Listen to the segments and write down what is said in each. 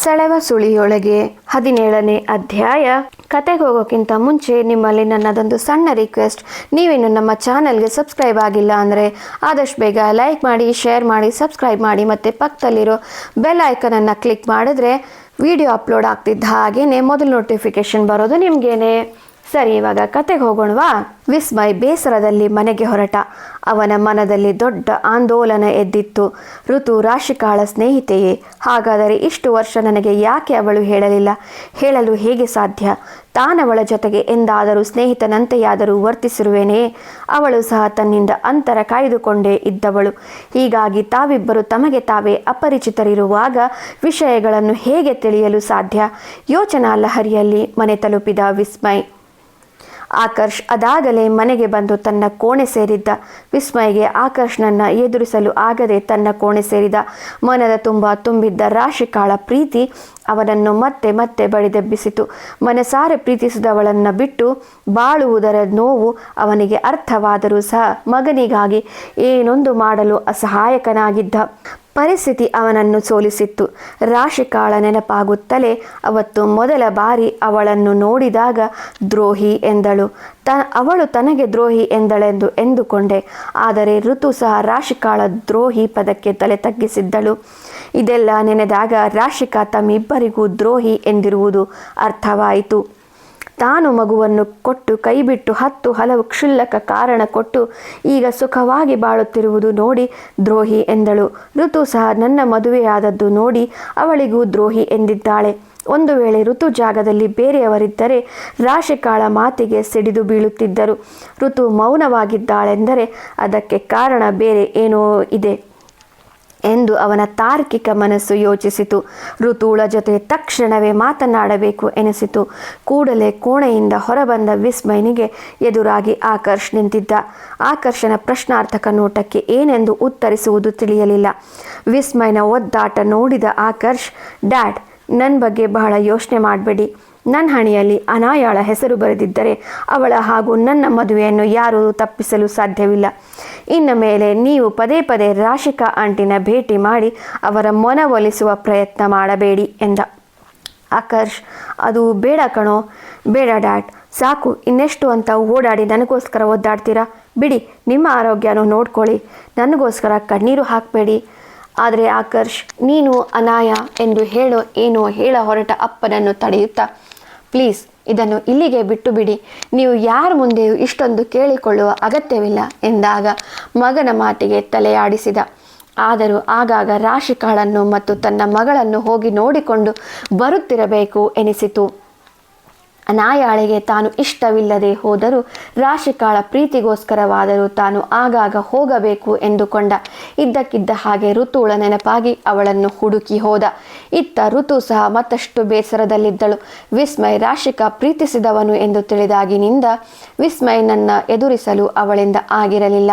ಸೆಳೆವ ಸುಳಿಯೊಳಗೆ ಹದಿನೇಳನೇ ಅಧ್ಯಾಯ. ಕತೆಗೆ ಹೋಗೋಕ್ಕಿಂತ ಮುಂಚೆ ನಿಮ್ಮಲ್ಲಿ ನನ್ನದೊಂದು ಸಣ್ಣ ರಿಕ್ವೆಸ್ಟ್ ನೀವಿನ್ನು ನಮ್ಮ ಚಾನಲ್ಗೆ ಸಬ್ಸ್ಕ್ರೈಬ್ ಆಗಿಲ್ಲ ಅಂದರೆ ಆದಷ್ಟು ಬೇಗ ಲೈಕ್ ಮಾಡಿ ಶೇರ್ ಮಾಡಿ ಸಬ್ಸ್ಕ್ರೈಬ್ ಮಾಡಿ ಮತ್ತು ಪಕ್ಕದಲ್ಲಿರೋ ಬೆಲ್ ಐಕನನ್ನು ಕ್ಲಿಕ್ ಮಾಡಿದ್ರೆ ವಿಡಿಯೋ ಅಪ್ಲೋಡ್ ಆಗ್ತಿದ್ದ ಹಾಗೇನೆ ಮೊದಲು ನೋಟಿಫಿಕೇಶನ್ ಬರೋದು ನಿಮಗೇನೆ. ಸರಿ, ಇವಾಗ ಕತೆಗೆ ಹೋಗೋಣವಾ? ವಿಸ್ಮಯ್ ಬೇಸರದಲ್ಲಿ ಮನೆಗೆ ಹೊರಟ. ಅವನ ಮನದಲ್ಲಿ ದೊಡ್ಡ ಆಂದೋಲನ ಎದ್ದಿತ್ತು. ಋತು ರಾಶಿಕಾಳ ಸ್ನೇಹಿತೆಯೇ, ಹಾಗಾದರೆ ಇಷ್ಟು ವರ್ಷ ನನಗೆ ಯಾಕೆ ಅವಳು ಹೇಳಲಿಲ್ಲ? ಹೇಳಲು ಹೇಗೆ ಸಾಧ್ಯ? ತಾನವಳ ಜೊತೆಗೆ ಎಂದಾದರೂ ಸ್ನೇಹಿತನಂತೆಯಾದರೂ ವರ್ತಿಸಿರುವೇನೇ? ಅವಳು ಸಹ ತನ್ನಿಂದ ಅಂತರ ಕಾಯ್ದುಕೊಂಡೇ ಇದ್ದವಳು. ಹೀಗಾಗಿ ತಾವಿಬ್ಬರು ತಮಗೆ ತಾವೇ ಅಪರಿಚಿತರಿರುವಾಗ ವಿಷಯಗಳನ್ನು ಹೇಗೆ ತಿಳಿಯಲು ಸಾಧ್ಯ? ಯೋಚನಾ ಲಹರಿಯಲ್ಲಿ ಮನೆ ತಲುಪಿದ ವಿಸ್ಮಯ್ ಆಕರ್ಷ್ ಅದಾಗಲೇ ಮನೆಗೆ ಬಂದು ತನ್ನ ಕೋಣೆ ಸೇರಿದ್ದ. ವಿಸ್ಮಯ್ಗೆ ಆಕರ್ಷ್ನನ್ನ ಎದುರಿಸಲು ಆಗದೆ ತನ್ನ ಕೋಣೆ ಸೇರಿದ. ಮನದ ತುಂಬ ತುಂಬಿದ್ದ ರಾಶಿಕಾಳ ಪ್ರೀತಿ ಅವನನ್ನು ಮತ್ತೆ ಮತ್ತೆ ಬಡಿದೆಬ್ಬಿಸಿತು. ಮನಸಾರೆ ಪ್ರೀತಿಸಿದವಳನ್ನು ಬಿಟ್ಟು ಬಾಳುವುದರ ನೋವು ಅವನಿಗೆ ಅರ್ಥವಾದರೂ ಸಹ ಮಗನಿಗಾಗಿ ಏನೊಂದು ಮಾಡಲು ಅಸಹಾಯಕನಾಗಿದ್ದ. ಪರಿಸ್ಥಿತಿ ಅವನನ್ನು ಸೋಲಿಸಿತ್ತು. ರಾಶಿಕಾಳ ನೆನಪಾಗುತ್ತಲೇ ಅವತ್ತು ಮೊದಲ ಬಾರಿ ಅವಳನ್ನು ನೋಡಿದಾಗ ದ್ರೋಹಿ ಎಂದಳು. ತ, ಅವಳು ತನಗೆ ದ್ರೋಹಿ ಎಂದಳೆಂದು ಎಂದುಕೊಂಡೆ. ಆದರೆ ಋತು ಸಹ ರಾಶಿಕಾಳ ದ್ರೋಹಿ ಪದಕ್ಕೆ ತಲೆ ತಗ್ಗಿಸಿದ್ದಳು. ಇದೆಲ್ಲ ನೆನೆದಾಗ ರಾಶಿಕಾ ತಮ್ಮಿಬ್ಬರಿಗೂ ದ್ರೋಹಿ ಎಂದಿರುವುದು ಅರ್ಥವಾಯಿತು. ತಾನು ಮಗುವನ್ನು ಕೊಟ್ಟು ಕೈಬಿಟ್ಟು ಹತ್ತು ಹಲವು ಕ್ಷುಲ್ಲಕ ಕಾರಣ ಕೊಟ್ಟು ಈಗ ಸುಖವಾಗಿ ಬಾಳುತ್ತಿರುವುದು ನೋಡಿ ದ್ರೋಹಿ ಎಂದಳು. ಋತು ಸಹ ನನ್ನ ಮದುವೆಯಾದದ್ದು ನೋಡಿ ಅವಳಿಗೂ ದ್ರೋಹಿ ಎಂದಿದ್ದಾಳೆ. ಒಂದು ವೇಳೆ ಋತು ಜಾಗದಲ್ಲಿ ಬೇರೆಯವರಿದ್ದರೆ ರಾಶಿಕಾಳ ಮಾತಿಗೆ ಸಿಡಿದು ಬೀಳುತ್ತಿದ್ದರು. ಋತು ಮೌನವಾಗಿದ್ದಾಳೆಂದರೆ ಅದಕ್ಕೆ ಕಾರಣ ಬೇರೆ ಏನೋ ಇದೆ. ಎಂದು ಅವನ ತಾರ್ಕಿಕ ಮನಸ್ಸು ಯೋಚಿಸಿತು. ಋತುಳ ಜೊತೆ ತಕ್ಷಣವೇ ಮಾತನಾಡಬೇಕು ಎನಿಸಿತು. ಕೂಡಲೇ ಕೋಣೆಯಿಂದ ಹೊರಬಂದ ವಿಸ್ಮಯನಿಗೆ ಎದುರಾಗಿ ಆಕರ್ಷ್ ನಿಂತಿದ್ದ. ಆಕರ್ಷಣ ಪ್ರಶ್ನಾರ್ಥಕ ನೋಟಕ್ಕೆ ಏನೆಂದು ಉತ್ತರಿಸುವುದು ತಿಳಿಯಲಿಲ್ಲ. ವಿಸ್ಮಯನ ಒದ್ದಾಟ ನೋಡಿದ ಆಕರ್ಷ್, ಡ್ಯಾಡ್ ನನ್ನ ಬಗ್ಗೆ ಬಹಳ ಯೋಚನೆ ಮಾಡಬೇಡಿ. ನನ್ನ ಹಣೆಯಲ್ಲಿ ಅನಾಯಾಳ ಹೆಸರು ಬರೆದಿದ್ದರೆ ಅವಳ ಹಾಗೂ ನನ್ನ ಮದುವೆಯನ್ನು ಯಾರೂ ತಪ್ಪಿಸಲು ಸಾಧ್ಯವಿಲ್ಲ. ಇನ್ನು ಮೇಲೆ ನೀವು ಪದೇ ಪದೇ ರಾಶಿಕಾ ಆಂಟಿನ ಭೇಟಿ ಮಾಡಿ ಅವರ ಮನವೊಲಿಸುವ ಪ್ರಯತ್ನ ಮಾಡಬೇಡಿ ಎಂದ. ಆಕರ್ಷ್, ಅದು ಬೇಡ ಕಣೋ. ಬೇಡ ಡ್ಯಾಡ್, ಸಾಕು. ಇನ್ನೆಷ್ಟು ಅಂತ ಓಡಾಡಿ ನನಗೋಸ್ಕರ ಒದ್ದಾಡ್ತೀರಾ? ಬಿಡಿ, ನಿಮ್ಮ ಆರೋಗ್ಯನೂ ನೋಡ್ಕೊಳ್ಳಿ. ನನಗೋಸ್ಕರ ಕಣ್ಣೀರು ಹಾಕಬೇಡಿ. ಆದರೆ ಆಕರ್ಷ್, ನೀನು ಅನಾಯ ಎಂದು ಹೇಳೋ ಏನೋ ಹೇಳ ಹೊರಟ ಅಪ್ಪನನ್ನು ತಡೆಯುತ್ತಾ ಪ್ಲೀಸ್, ಇದನ್ನು ಇಲ್ಲಿಗೆ ಬಿಟ್ಟು ಬಿಡಿ. ನೀವು ಯಾರ ಮುಂದೆಯೂ ಇಷ್ಟೊಂದು ಕೇಳಿಕೊಳ್ಳುವ ಅಗತ್ಯವಿಲ್ಲ ಎಂದಾಗ ಮಗನ ಮಾತಿಗೆ ತಲೆಯಾಡಿಸಿದ. ಆದರೂ ಆಗಾಗ ರಾಶಿಕಾಳನ್ನು ಮತ್ತು ತನ್ನ ಮಗಳನ್ನು ಹೋಗಿ ನೋಡಿಕೊಂಡು ಬರುತ್ತಿರಬೇಕು ಎನಿಸಿತು. ಅನಾಯಾಳಿಗೆ ತಾನು ಇಷ್ಟವಿಲ್ಲದೆ ಹೋದರೂ ರಾಶಿಕಾಳ ಪ್ರೀತಿಗೋಸ್ಕರವಾದರೂ ತಾನು ಆಗಾಗ ಹೋಗಬೇಕು ಎಂದುಕೊಂಡ. ಇದ್ದಕ್ಕಿದ್ದ ಹಾಗೆ ಋತುಳ ನೆನಪಾಗಿ ಅವಳನ್ನು ಹುಡುಕಿ ಹೋದ. ಇತ್ತ ಋತು ಸಹ ಮತ್ತಷ್ಟು ಬೇಸರದಲ್ಲಿದ್ದಳು. ವಿಸ್ಮಯ್ ರಾಶಿಕಾ ಪ್ರೀತಿಸಿದವನು ಎಂದು ತಿಳಿದಾಗಿನಿಂದ ವಿಸ್ಮಯನನ್ನ ಎದುರಿಸಲು ಅವಳಿಂದ ಆಗಿರಲಿಲ್ಲ.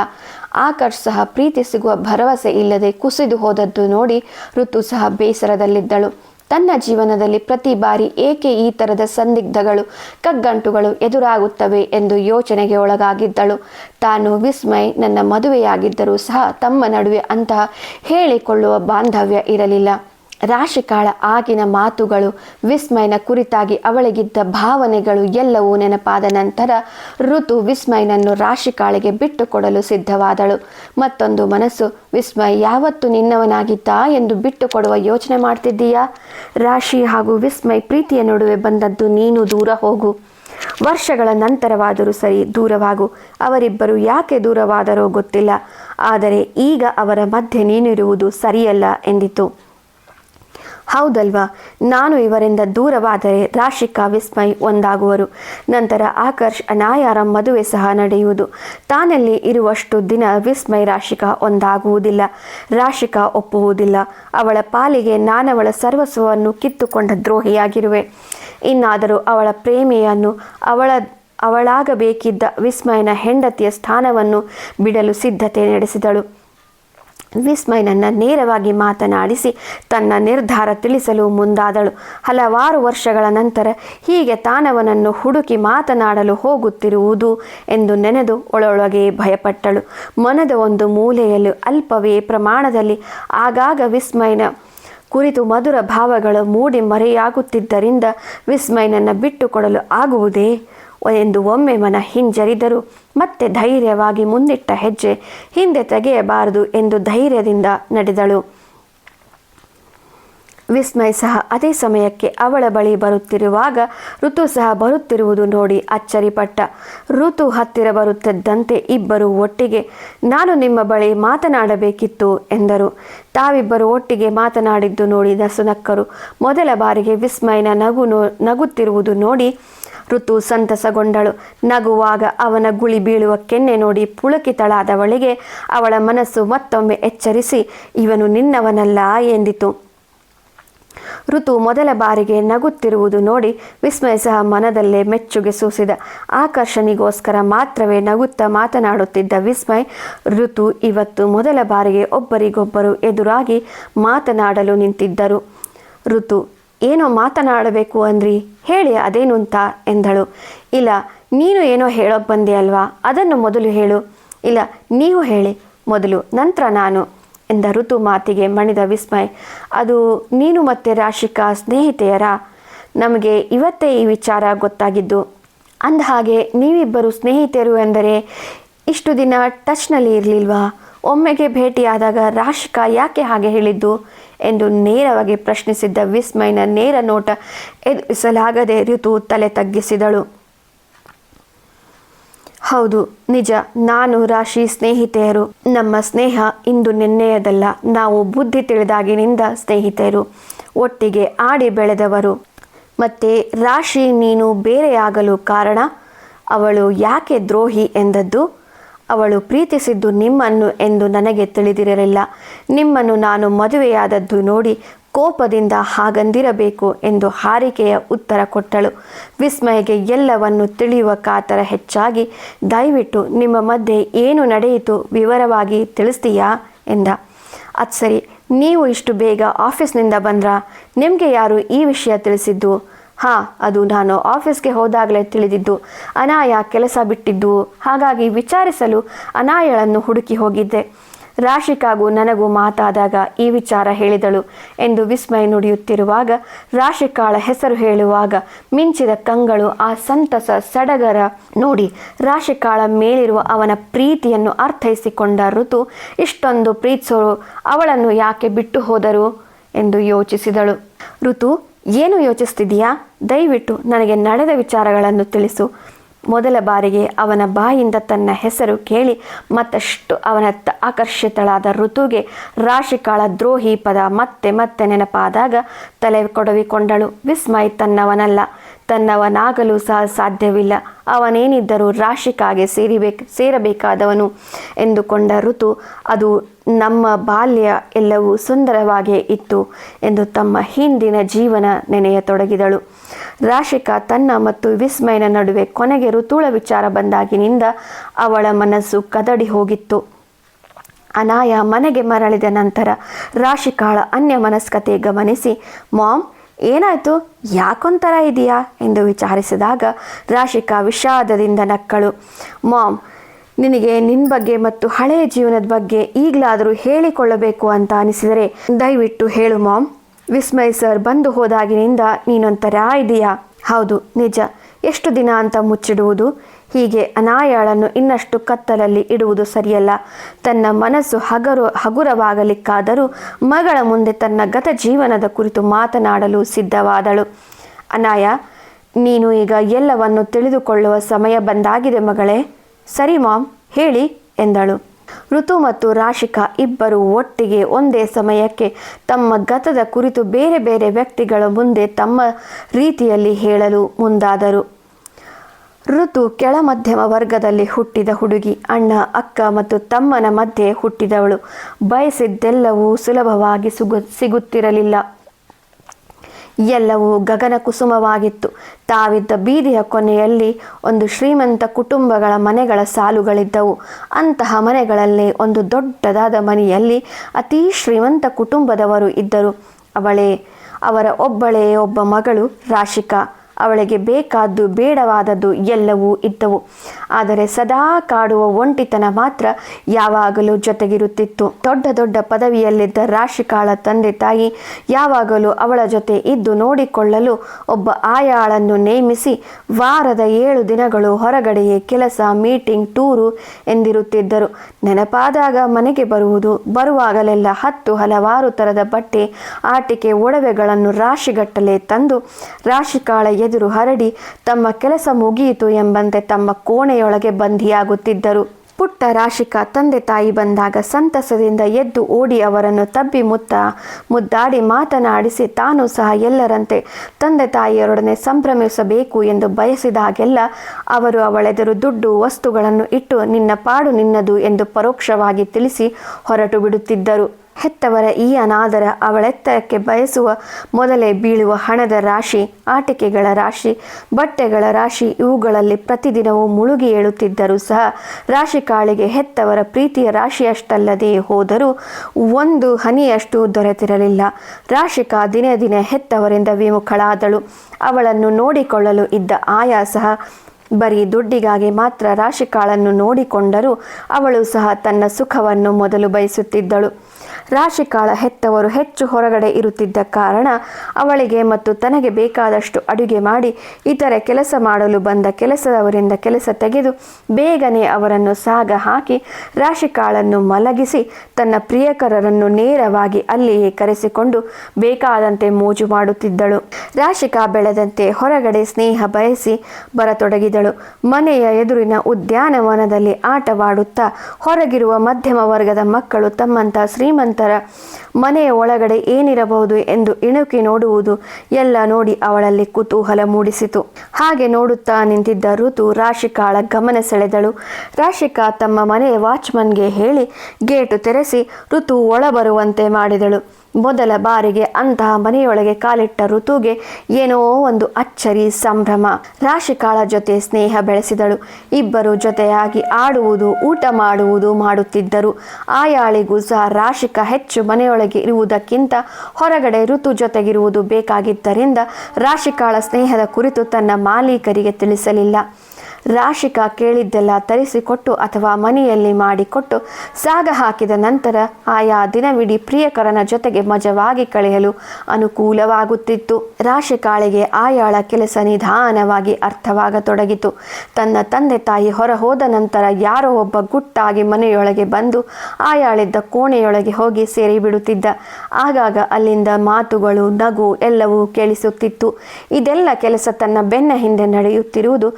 ಆಕರ್ಷ್ ಸಹ ಪ್ರೀತಿ ಸಿಗುವ ಭರವಸೆ ಇಲ್ಲದೆ ಕುಸಿದು ಹೋದದ್ದು ನೋಡಿ ಋತು ಸಹ ಬೇಸರದಲ್ಲಿದ್ದಳು. ತನ್ನ ಜೀವನದಲ್ಲಿ ಪ್ರತಿ ಬಾರಿ ಏಕೆ ಈ ಥರದ ಸಂದಿಗ್ಧಗಳು, ಕಗ್ಗಂಟುಗಳು ಎದುರಾಗುತ್ತವೆ ಎಂದು ಯೋಚನೆಗೆ ಒಳಗಾಗಿದ್ದಳು. ತಾನು ವಿಸ್ಮಯ್ ನನ್ನ ಮದುವೆಯಾಗಿದ್ದರೂ ಸಹ ತಮ್ಮ ನಡುವೆ ಅಂತಹ ಹೇಳಿಕೊಳ್ಳುವ ಬಾಂಧವ್ಯ ಇರಲಿಲ್ಲ. ರಾಶಿಕಾಳ ಆಗಿನ ಮಾತುಗಳು ವಿಸ್ಮಯನ ಕುರಿತಾಗಿ ಅವಳಿಗಿದ್ದ ಭಾವನೆಗಳು ಎಲ್ಲವೂ ನೆನಪಾದ ನಂತರ ಋತು ವಿಸ್ಮಯನನ್ನು ರಾಶಿಕಾಳಿಗೆ ಬಿಟ್ಟುಕೊಡಲು ಸಿದ್ಧವಾದಳು. ಮತ್ತೊಂದು ಮನಸ್ಸು, ವಿಸ್ಮಯ, ಯಾವತ್ತು ನಿನ್ನವನಾಗಿದ್ದ ಎಂದು ಬಿಟ್ಟುಕೊಡುವ ಯೋಚನೆ ಮಾಡ್ತಿದ್ದೀಯಾ? ರಾಶಿ ಹಾಗೂ ವಿಸ್ಮಯ ಪ್ರೀತಿಯ ನಡುವೆ ಬಂದದ್ದು ನೀನು ದೂರ ಹೋಗು. ವರ್ಷಗಳ ನಂತರವಾದರೂ ಸರಿ ದೂರವಾಗು. ಅವರಿಬ್ಬರು ಯಾಕೆ ದೂರವಾದರೋ ಗೊತ್ತಿಲ್ಲ. ಆದರೆ ಈಗ ಅವರ ಮಧ್ಯೆ ನೀನಿರುವುದು ಸರಿಯಲ್ಲ ಎಂದಿತು. ಹೌದಲ್ವಾ? ನಾನು ಇವರಿಂದ ದೂರವಾದರೆ ರಾಶಿಕಾ ವಿಸ್ಮಯ್ ಒಂದಾಗುವರು. ನಂತರ ಆಕರ್ಷ್ ಅನಾಯಾರ ಮದುವೆ ಸಹ ನಡೆಯುವುದು. ತಾನಲ್ಲಿ ಇರುವಷ್ಟು ದಿನ ವಿಸ್ಮಯ್ ರಾಶಿಕಾ ಒಂದಾಗುವುದಿಲ್ಲ. ರಾಶಿಕಾ ಒಪ್ಪುವುದಿಲ್ಲ. ಅವಳ ಪಾಲಿಗೆ ನಾನವಳ ಸರ್ವಸ್ವವನ್ನು ಕಿತ್ತುಕೊಂಡ ದ್ರೋಹಿಯಾಗಿರುವೆ. ಇನ್ನಾದರೂ ಅವಳ ಪ್ರೇಮಿಯನ್ನು ಅವಳ, ಅವಳಾಗಬೇಕಿದ್ದ ವಿಸ್ಮಯನ ಹೆಂಡತಿಯ ಸ್ಥಾನವನ್ನು ಬಿಡಲು ಸಿದ್ಧತೆ ನಡೆಸಿದಳು. ವಿಸ್ಮಯನನ್ನ ನೇರವಾಗಿ ಮಾತನಾಡಿಸಿ ತನ್ನ ನಿರ್ಧಾರ ತಿಳಿಸಲು ಮುಂದಾದಳು. ಹಲವಾರು ವರ್ಷಗಳ ನಂತರ ಹೀಗೆ ತಾನವನನ್ನು ಹುಡುಕಿ ಮಾತನಾಡಲು ಹೋಗುತ್ತಿರುವುದು ಎಂದು ನೆನೆದು ಒಳೊಳಗೆ ಭಯಪಟ್ಟಳು. ಮನದ ಒಂದು ಮೂಲೆಯಲ್ಲಿ ಅಲ್ಪವೇ ಪ್ರಮಾಣದಲ್ಲಿ ಆಗಾಗ ವಿಸ್ಮಯನ ಕುರಿತು ಮಧುರ ಭಾವಗಳು ಮೂಡಿ ಮರೆಯಾಗುತ್ತಿದ್ದರಿಂದ ವಿಸ್ಮಯನನ್ನು ಬಿಟ್ಟುಕೊಡಲು ಆಗುವುದೇ ಎಂದು ಒಮ್ಮೆ ಮನ ಹಿಂಜರಿದರು. ಮತ್ತೆ ಧೈರ್ಯವಾಗಿ ಮುಂದಿಟ್ಟ ಹೆಜ್ಜೆ ಹಿಂದೆ ತೆಗೆಯಬಾರದು ಎಂದು ಧೈರ್ಯದಿಂದ ನಡೆದಳು. ವಿಸ್ಮಯ್ ಸಹ ಅದೇ ಸಮಯಕ್ಕೆ ಅವಳ ಬಳಿ ಬರುತ್ತಿರುವಾಗ ಋತು ಸಹ ಬರುತ್ತಿರುವುದು ನೋಡಿ ಅಚ್ಚರಿಪಟ್ಟ. ಋತು ಹತ್ತಿರ ಬರುತ್ತಿದ್ದಂತೆ ಇಬ್ಬರು ಒಟ್ಟಿಗೆ, ನಾನು ನಿಮ್ಮ ಬಳಿ ಮಾತನಾಡಬೇಕಿತ್ತು ಎಂದರು. ತಾವಿಬ್ಬರು ಒಟ್ಟಿಗೆ ಮಾತನಾಡಿದ್ದು ನೋಡಿ ನಸುನಕ್ಕರು ಮೊದಲ ಬಾರಿಗೆ ವಿಸ್ಮಯನ ನಗು ನೋ, ನಗುತ್ತಿರುವುದು ನೋಡಿ ಋತು ಸಂತಸಗೊಂಡಳು. ನಗುವಾಗ ಅವನ ಗುಳಿ ಬೀಳುವ ಕೆನ್ನೆ ನೋಡಿ ಪುಳಕಿತಳಾದವಳಿಗೆ ಅವಳ ಮನಸ್ಸು ಮತ್ತೊಮ್ಮೆ ಎಚ್ಚರಿಸಿ, ಇವನು ನಿನ್ನವನಲ್ಲ ಎಂದಿತು. ಋತು ಮೊದಲ ಬಾರಿಗೆ ನಗುತ್ತಿರುವುದು ನೋಡಿ ವಿಸ್ಮಯ ಸಹ ಮನದಲ್ಲೇ ಮೆಚ್ಚುಗೆ ಸೂಸಿದ. ಆಕರ್ಷಣೆಗೋಸ್ಕರ ಮಾತ್ರವೇ ನಗುತ್ತಾ ಮಾತನಾಡುತ್ತಿದ್ದ ವಿಸ್ಮಯ್, ಋತು ಇವತ್ತು ಮೊದಲ ಬಾರಿಗೆ ಒಬ್ಬರಿಗೊಬ್ಬರು ಎದುರಾಗಿ ಮಾತನಾಡಲು ನಿಂತಿದ್ದರು. ಋತು ಏನೋ ಮಾತನಾಡಬೇಕು ಅಂದ್ರಿ? ಹೇಳಿ, ಅದೇನು ಅಂತ ಎಂದಳು. ಇಲ್ಲ, ನೀನು ಏನೋ ಹೇಳೋಕೆ ಬಂದೆ ಅಲ್ವಾ? ಅದನ್ನು ಮೊದಲು ಹೇಳು. ಇಲ್ಲ, ನೀವು ಹೇಳಿ. ಮೊದಲು, ನಂತರ ನಾನು ಎಂದ ಋತು ಮಾತಿಗೆ ಮಣಿದ ವಿಸ್ಮಯ್. ಅದು ನೀನು ಮತ್ತೆ ರಾಶಿಕಾ ಸ್ನೇಹಿತೆಯರ? ನಮಗೆ ಇವತ್ತೇ ಈ ವಿಚಾರ ಗೊತ್ತಾಗಿದ್ದು. ಅಂದ ಹಾಗೆ, ನೀವಿಬ್ಬರು ಸ್ನೇಹಿತೆಯರು ಎಂದರೆ ಇಷ್ಟು ದಿನ ಟಚ್ನಲ್ಲಿ ಇರಲಿಲ್ವಾ? ಒಮ್ಮೆಗೆ ಭೇಟಿಯಾದಾಗ ರಾಶಿಕಾ ಯಾಕೆ ಹಾಗೆ ಹೇಳಿದ್ದು? ಎಂದು ನೇರವಾಗಿ ಪ್ರಶ್ನಿಸಿದ್ದ ವಿಸ್ಮಯನ ನೇರ ನೋಟ ಎದುರಿಸಲಾಗದೆ ಋತು ತಲೆ ತಗ್ಗಿಸಿದಳು. ಹೌದು, ನಿಜ, ನಾನು ರಾಶಿ ಸ್ನೇಹಿತೆಯರು. ನಮ್ಮ ಸ್ನೇಹ ಇಂದು ನಿನ್ನೆಯದಲ್ಲ ನಾವು ಬುದ್ಧಿ ತಿಳಿದಾಗಿನಿಂದ ಸ್ನೇಹಿತೆಯರು. ಒಟ್ಟಿಗೆ ಆಡಿ ಬೆಳೆದವರು. ಮತ್ತೆ ರಾಶಿ ನೀನು ಬೇರೆಯಾಗಲು ಕಾರಣ? ಅವಳು ಯಾಕೆ ದ್ರೋಹಿ ಎಂದದ್ದು? ಅವಳು ಪ್ರೀತಿಸಿದ್ದು ನಿಮ್ಮನ್ನು ಎಂದು ನನಗೆ ತಿಳಿದಿರಲಿಲ್ಲ. ನಿಮ್ಮನ್ನು ನಾನು ಮದುವೆಯಾದದ್ದು ನೋಡಿ ಕೋಪದಿಂದ ಹಾಗಂದಿರಬೇಕು ಎಂದು ಹಾರಿಕೆಯ ಉತ್ತರ ಕೊಟ್ಟಳು. ವಿಸ್ಮಯಗೆ ಎಲ್ಲವನ್ನು ತಿಳಿಯುವ ಕಾತರ ಹೆಚ್ಚಾಗಿ, ದಯವಿಟ್ಟು ನಿಮ್ಮ ಮಧ್ಯೆ ಏನು ನಡೆಯಿತು ವಿವರವಾಗಿ ತಿಳಿಸ್ತೀಯಾ? ಎಂದ. ಅದು ಸರಿ, ನೀವು ಇಷ್ಟು ಬೇಗ ಆಫೀಸ್ನಿಂದ ಬಂದ್ರಾ? ನಿಮಗೆ ಯಾರು ಈ ವಿಷಯ ತಿಳಿಸಿದ್ದು? ಹಾಂ, ಅದು ನಾನು ಆಫೀಸ್ಗೆ ಹೋದಾಗಲೇ ತಿಳಿದಿದ್ದು. ಅನಾಯ ಕೆಲಸ ಬಿಟ್ಟಿದ್ದು. ಹಾಗಾಗಿ ವಿಚಾರಿಸಲು ಅನಾಯಳನ್ನು ಹುಡುಕಿ ಹೋಗಿದ್ದೆ. ರಾಶಿಕಾಗೂ ನನಗೂ ಮಾತಾದಾಗ ಈ ವಿಚಾರ ಹೇಳಿದಳು ಎಂದು ವಿಸ್ಮಯ ನುಡಿಯುತ್ತಿರುವಾಗ ರಾಶಿಕಾಳ ಹೆಸರು ಹೇಳುವಾಗ ಮಿಂಚಿದ ಕಂಗಳು ಆ ಸಂತಸ ಸಡಗರ ನೋಡಿ ರಾಶಿಕಾಳ ಮೇಲಿರುವ ಅವನ ಪ್ರೀತಿಯನ್ನು ಅರ್ಥೈಸಿಕೊಂಡ ಋತು ಇಷ್ಟೊಂದು ಪ್ರೀತಿಸೋರು ಅವಳನ್ನು ಯಾಕೆ ಬಿಟ್ಟು ಹೋದರು ಎಂದು ಯೋಚಿಸಿದಳು. ಋತು ಏನು ಯೋಚಿಸ್ತಿದೀಯಾ ದಯವಿಟ್ಟು ನನಗೆ ನಡೆದ ವಿಚಾರಗಳನ್ನು ತಿಳಿಸು. ಮೊದಲ ಬಾರಿಗೆ ಅವನ ಬಾಯಿಂದ ತನ್ನ ಹೆಸರು ಕೇಳಿ, ಮತ್ತಷ್ಟು ಅವನತ್ತ ಆಕರ್ಷಿತಳಾದ ಋತುಗೆ ರಾಶಿಕಾಳ ದ್ರೋಹಿ ಪದ ಮತ್ತೆ ಮತ್ತೆ ನೆನಪಾದಾಗ ತಲೆ ಕೊಡವಿಕೊಂಡಳು. ವಿಸ್ಮಯ್ ತನ್ನವನಲ್ಲ. ತನ್ನವನಾಗಲು ಸಹ ಸಾಧ್ಯವಿಲ್ಲ. ಅವನೇನಿದ್ದರೂ ರಾಶಿಕಾಗೆ ಸೇರಿಬೇಕು, ಸೇರಬೇಕಾದವನು ಎಂದುಕೊಂಡ ಋತು, ಅದು ನಮ್ಮ ಬಾಲ್ಯ ಎಲ್ಲವೂ ಸುಂದರವಾಗೇ ಇತ್ತು ಎಂದು ತಮ್ಮ ಹಿಂದಿನ ಜೀವನ ನೆನೆಯತೊಡಗಿದಳು. ರಾಶಿಕಾ ತನ್ನ ಮತ್ತು ವಿಸ್ಮಯನ ನಡುವೆ ಕೊನೆಗೆ ಋತುಳ ವಿಚಾರ ಬಂದಾಗಿನಿಂದ ಅವಳ ಮನಸ್ಸು ಕದಡಿ ಹೋಗಿತ್ತು. ಅನಾಯ ಮನೆಗೆ ಮರಳಿದ ನಂತರ ರಾಶಿಕಾಳ ಅನ್ಯ ಮನಸ್ಕತೆ ಗಮನಿಸಿ, ಮಾಮ್ ಏನಾಯ್ತು? ಯಾಕೊಂಥರ ಇದೆಯಾ? ಎಂದು ವಿಚಾರಿಸಿದಾಗ ರಾಶಿಕಾ ವಿಷಾದದಿಂದ ನಕ್ಕಳು. ಮಾಮ್, ನಿನಗೆ ನಿನ್ನ ಬಗ್ಗೆ ಮತ್ತು ಹಳೆಯ ಜೀವನದ ಬಗ್ಗೆ ಈಗಲಾದರೂ ಹೇಳಿಕೊಳ್ಳಬೇಕು ಅಂತ ಅನಿಸಿದರೆ ದಯವಿಟ್ಟು ಹೇಳು ಮಾಮ್. ವಿಸ್ಮಯ್ ಸರ್ ಬಂದು ಹೋದಾಗಿನಿಂದ ನೀನೊಂಥರ ಇದೆಯಾ? ಹೌದು, ನಿಜ. ಎಷ್ಟು ದಿನ ಅಂತ ಮುಚ್ಚಿಡುವುದು? ಹೀಗೆ ಅನಾಯಾಳನ್ನು ಇನ್ನಷ್ಟು ಕತ್ತಲಲ್ಲಿ ಇಡುವುದು ಸರಿಯಲ್ಲ. ತನ್ನ ಮನಸ್ಸು ಹಗರು ಹಗುರವಾಗಲಿಕ್ಕಾದರೂ ಮಗಳ ಮುಂದೆ ತನ್ನ ಗತ ಜೀವನದ ಕುರಿತು ಮಾತನಾಡಲು ಸಿದ್ಧವಾದಳು. ಅನಾಯ, ನೀನು ಈಗ ಎಲ್ಲವನ್ನು ತಿಳಿದುಕೊಳ್ಳುವ ಸಮಯ ಬಂದಾಗಿದೆ ಮಗಳೇ. ಸರಿ ಮಾಮ್ ಹೇಳಿ, ಎಂದಳು. ಋತು ಮತ್ತು ರಾಶಿಕಾ ಇಬ್ಬರು ಒಟ್ಟಿಗೆ ಒಂದೇ ಸಮಯಕ್ಕೆ ತಮ್ಮ ಗತದ ಕುರಿತು ಬೇರೆ ಬೇರೆ ವ್ಯಕ್ತಿಗಳ ಮುಂದೆ ತಮ್ಮ ರೀತಿಯಲ್ಲಿ ಹೇಳಲು ಮುಂದಾದರು. ಋತು ಕೆಳ ಮಧ್ಯಮ ವರ್ಗದಲ್ಲಿ ಹುಟ್ಟಿದ ಹುಡುಗಿ, ಅಣ್ಣ, ಅಕ್ಕ ಮತ್ತು ತಮ್ಮನ ಮಧ್ಯೆ ಹುಟ್ಟಿದವಳು. ಬಯಸಿದ್ದೆಲ್ಲವೂ ಸುಲಭವಾಗಿ ಸುಗು, ಸಿಗುತ್ತಿರಲಿಲ್ಲ. ಎಲ್ಲವೂ ಗಗನ ಕುಸುಮವಾಗಿತ್ತು. ತಾವಿದ್ದ ಬೀದಿಯ ಕೊನೆಯಲ್ಲಿ ಒಂದು ಶ್ರೀಮಂತ ಕುಟುಂಬಗಳ ಮನೆಗಳ ಸಾಲುಗಳಿದ್ದವು. ಅಂತಹ ಮನೆಗಳಲ್ಲಿ ಒಂದು ದೊಡ್ಡದಾದ ಮನೆಯಲ್ಲಿ ಅತೀ ಶ್ರೀಮಂತ ಕುಟುಂಬದವರು ಇದ್ದರು. ಅವಳೇ, ಅವರ ಒಬ್ಬಳೇ ಒಬ್ಬ ಮಗಳು ರಾಶಿಕಾ. ಅವಳಿಗೆ ಬೇಕಾದ್ದು ಬೇಡವಾದದ್ದು ಎಲ್ಲವೂ ಇದ್ದವು. ಆದರೆ ಸದಾ ಕಾಡುವ ಒಂಟಿತನ ಮಾತ್ರ ಯಾವಾಗಲೂ ಜೊತೆಗಿರುತ್ತಿತ್ತು. ದೊಡ್ಡ ದೊಡ್ಡ ಪದವಿಯಲ್ಲಿದ್ದ ರಾಶಿಕಾಳ ತಂದೆ ತಾಯಿ ಯಾವಾಗಲೂ ಅವಳ ಜೊತೆ ಇದ್ದು ನೋಡಿಕೊಳ್ಳಲು ಒಬ್ಬ ಆಯಾಳನ್ನು ನೇಮಿಸಿ ವಾರದ ಏಳು ದಿನಗಳು ಹೊರಗಡೆಯೇ ಕೆಲಸ, ಮೀಟಿಂಗ್, ಟೂರು ಎಂದಿರುತ್ತಿದ್ದರು. ನೆನಪಾದಾಗ ಮನೆಗೆ ಬರುವುದು, ಬರುವಾಗಲೆಲ್ಲ ಹತ್ತು ಹಲವಾರು ಥರದ ಬಟ್ಟೆ, ಆಟಿಕೆ, ಒಡವೆಗಳನ್ನು ರಾಶಿಗಟ್ಟಲೆ ತಂದು ರಾಶಿಕಾಳ ಎದುರು ಹರಡಿ ತಮ್ಮ ಕೆಲಸ ಮುಗಿಯಿತು ಎಂಬಂತೆ ತಮ್ಮ ಕೋಣೆಯೊಳಗೆ ಬಂಧಿಯಾಗುತ್ತಿದ್ದರು. ಪುಟ್ಟ ರಾಶಿಕ ತಂದೆ ತಾಯಿ ಬಂದಾಗ ಸಂತಸದಿಂದ ಎದ್ದು ಓಡಿ ಅವರನ್ನು ತಬ್ಬಿ ಮುತ್ತ ಮುದ್ದಾಡಿ ಮಾತನಾಡಿಸಿ ತಾನು ಸಹ ಎಲ್ಲರಂತೆ ತಂದೆ ತಾಯಿಯರೊಡನೆ ಸಂಭ್ರಮಿಸಬೇಕು ಎಂದು ಬಯಸಿದಾಗೆಲ್ಲ ಅವರು ಅವಳೆದುರು ದುಡ್ಡು ವಸ್ತುಗಳನ್ನು ಇಟ್ಟು ನಿನ್ನ ಪಾಡು ನಿನ್ನದು ಎಂದು ಪರೋಕ್ಷವಾಗಿ ತಿಳಿಸಿ ಹೊರಟು ಬಿಡುತ್ತಿದ್ದರು. ಹೆತ್ತವರ ಈ ಅನಾದರ ಅವಳೆತ್ತರಕ್ಕೆ ಬಯಸುವ ಮೊದಲೇ ಬೀಳುವ ಹಣದ ರಾಶಿ, ಆಟಿಕೆಗಳ ರಾಶಿ, ಬಟ್ಟೆಗಳ ರಾಶಿ ಇವುಗಳಲ್ಲಿ ಪ್ರತಿದಿನವೂ ಮುಳುಗಿ ಏಳುತ್ತಿದ್ದರೂ ಸಹ ರಾಶಿ ಕಾಳಿಗೆ ಹೆತ್ತವರ ಪ್ರೀತಿಯ ರಾಶಿಯಷ್ಟಲ್ಲದೆ ಹೋದರೂ ಒಂದು ಹನಿಯಷ್ಟು ದೊರೆತಿರಲಿಲ್ಲ. ರಾಶಿಕಾ ದಿನೇ ದಿನೇ ಹೆತ್ತವರಿಂದ ವಿಮುಖಳಾದಳು. ಅವಳನ್ನು ನೋಡಿಕೊಳ್ಳಲು ಇದ್ದ ಆಯಾ ಸಹ ಬರೀ ದುಡ್ಡಿಗಾಗಿ ಮಾತ್ರ ರಾಶಿಕಾಳನ್ನು ನೋಡಿಕೊಂಡರೂ ಅವಳು ಸಹ ತನ್ನ ಸುಖವನ್ನು ಮೊದಲು ಬಯಸುತ್ತಿದ್ದಳು. ರಾಶಿಕಾಳ ಹೆತ್ತವರು ಹೆಚ್ಚು ಹೊರಗಡೆ ಇರುತ್ತಿದ್ದ ಕಾರಣ ಅವಳಿಗೆ ಮತ್ತು ತನಗೆ ಬೇಕಾದಷ್ಟು ಅಡುಗೆ ಮಾಡಿ ಇತರೆ ಕೆಲಸ ಮಾಡಲು ಬಂದ ಕೆಲಸದವರಿಂದ ಕೆಲಸ ತೆಗೆದು ಬೇಗನೆ ಅವರನ್ನು ಸಾಗ ಹಾಕಿ ರಾಶಿಕಾಳನ್ನು ಮಲಗಿಸಿ ತನ್ನ ಪ್ರಿಯಕರರನ್ನು ನೇರವಾಗಿ ಅಲ್ಲಿಯೇ ಕರೆಸಿಕೊಂಡು ಬೇಕಾದಂತೆ ಮೋಜು ಮಾಡುತ್ತಿದ್ದಳು. ರಾಶಿಕಾ ಬೆಳೆದಂತೆ ಹೊರಗಡೆ ಸ್ನೇಹ ಬಯಸಿ ಬರತೊಡಗಿದಳು. ಮನೆಯ ಎದುರಿನ ಉದ್ಯಾನವನದಲ್ಲಿ ಆಟವಾಡುತ್ತಾ ಹೊರಗಿರುವ ಮಧ್ಯಮ ವರ್ಗದ ಮಕ್ಕಳು ತಮ್ಮಂತ ಶ್ರೀಮಂತರ ಮನೆಯ ಒಳಗಡೆ ಏನಿರಬಹುದು ಎಂದು ಇಣುಕಿ ನೋಡುವುದು ಎಲ್ಲ ನೋಡಿ ಅವಳಲ್ಲಿ ಕುತೂಹಲ ಮೂಡಿಸಿತು. ಹಾಗೆ ನೋಡುತ್ತಾ ನಿಂತಿದ್ದ ಋತು ರಾಶಿಕಾಳ ಗಮನ ಸೆಳೆದಳು. ರಾಶಿಕಾ ತಮ್ಮ ಮನೆಯ ವಾಚ್ಮನ್ಗೆ ಹೇಳಿ ಗೇಟು ತೆರೆಸಿ ಋತು ಒಳಬರುವಂತೆ ಮಾಡಿದಳು. ಮೊದಲ ಬಾರಿಗೆ ಅಂತಹ ಮನೆಯೊಳಗೆ ಕಾಲಿಟ್ಟ ಋತುಗೆ ಏನೋ ಒಂದು ಅಚ್ಚರಿ ಸಂಭ್ರಮ. ರಾಶಿಕಾಳ ಜೊತೆ ಸ್ನೇಹ ಬೆಳೆಸಿದಳು. ಇಬ್ಬರು ಜೊತೆಯಾಗಿ ಆಡುವುದು, ಊಟ ಮಾಡುವುದು ಮಾಡುತ್ತಿದ್ದರು. ಆಯಾಳಿಗೂ ಸಹ ರಾಶಿಕ ಹೆಚ್ಚು ಮನೆಯೊಳಗೆ ಇರುವುದಕ್ಕಿಂತ ಹೊರಗಡೆ ಋತು ಜೊತೆಗಿರುವುದು ಬೇಕಾಗಿದ್ದರಿಂದ ರಾಶಿಕಾಳ ಸ್ನೇಹದ ಕುರಿತು ತನ್ನ ಮಾಲೀಕರಿಗೆ ತಿಳಿಸಲಿಲ್ಲ. ರಾಶಿಕಾ ಕೇಳಿದ್ದೆಲ್ಲ ತರಿಸಿಕೊಟ್ಟು ಅಥವಾ ಮನೆಯಲ್ಲಿ ಮಾಡಿಕೊಟ್ಟು ಸಾಗ ಹಾಕಿದ ನಂತರ ಆಯಾ ದಿನವಿಡೀ ಪ್ರಿಯಕರನ ಜೊತೆಗೆ ಮಜವಾಗಿ ಕಳೆಯಲು ಅನುಕೂಲವಾಗುತ್ತಿತ್ತು. ರಾಶಿಕಾಳಿಗೆ ಆಯಾಳ ಕೆಲಸ ನಿಧಾನವಾಗಿ ಅರ್ಥವಾಗತೊಡಗಿತು. ತನ್ನ ತಂದೆ ತಾಯಿ ಹೊರ ಹೋದ ನಂತರ ಯಾರೋ ಒಬ್ಬ ಗುಟ್ಟಾಗಿ ಮನೆಯೊಳಗೆ ಬಂದು ಆಯಾಳಿದ್ದ ಕೋಣೆಯೊಳಗೆ ಹೋಗಿ ಸೇರಿಬಿಡುತ್ತಿದ್ದ. ಆಗಾಗ ಅಲ್ಲಿಂದ ಮಾತುಗಳು, ನಗು ಎಲ್ಲವೂ ಕೇಳಿಸುತ್ತಿತ್ತು. ಇದೆಲ್ಲ ಕೆಲಸ ತನ್ನ ಬೆನ್ನ ಹಿಂದೆ ನಡೆಯುತ್ತಿರುವುದು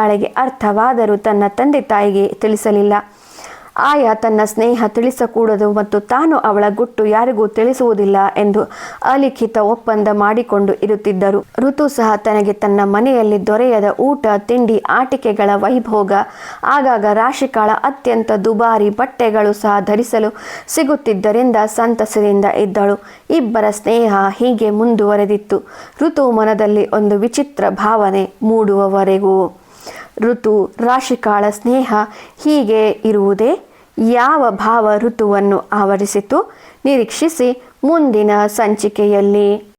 ರಾಶಿಕಾಳಿಗೆ ಅರ್ಥವಾದರೂ ತನ್ನ ತಂದೆ ತಾಯಿಗೆ ತಿಳಿಸಲಿಲ್ಲ. ಆಯ ತನ್ನ ಸ್ನೇಹ ತಿಳಿಸಕೂಡದು ಮತ್ತು ತಾನು ಅವಳ ಗುಟ್ಟು ಯಾರಿಗೂ ತಿಳಿಸುವುದಿಲ್ಲ ಎಂದು ಅಲಿಖಿತ ಒಪ್ಪಂದ ಮಾಡಿಕೊಂಡು ಇರುತ್ತಿದ್ದರು. ಋತು ಸಹ ತನಗೆ ತನ್ನ ಮನೆಯಲ್ಲಿ ದೊರೆಯದ ಊಟ, ತಿಂಡಿ, ಆಟಿಕೆಗಳ ವೈಭೋಗ, ಆಗಾಗ ರಾಶಿಕಾಳ ಅತ್ಯಂತ ದುಬಾರಿ ಬಟ್ಟೆಗಳು ಸಹ ಧರಿಸಲು ಸಿಗುತ್ತಿದ್ದರಿಂದ ಸಂತಸದಿಂದ ಇದ್ದಳು. ಇಬ್ಬರ ಸ್ನೇಹ ಹೀಗೆ ಮುಂದುವರೆದಿತ್ತು. ಋತು ಮನದಲ್ಲಿ ಒಂದು ವಿಚಿತ್ರ ಭಾವನೆ ಮೂಡುವವರೆಗೂ. ಋತು ರಾಶಿಕಾಳ ಸ್ನೇಹ ಹೀಗೆ ಇರುವುದೇ ಯಾವ ಭಾವ ಋತುವನ್ನು ಆವರಿಸಿತು? ನಿರೀಕ್ಷಿಸಿ ಮುಂದಿನ ಸಂಚಿಕೆಯಲ್ಲಿ.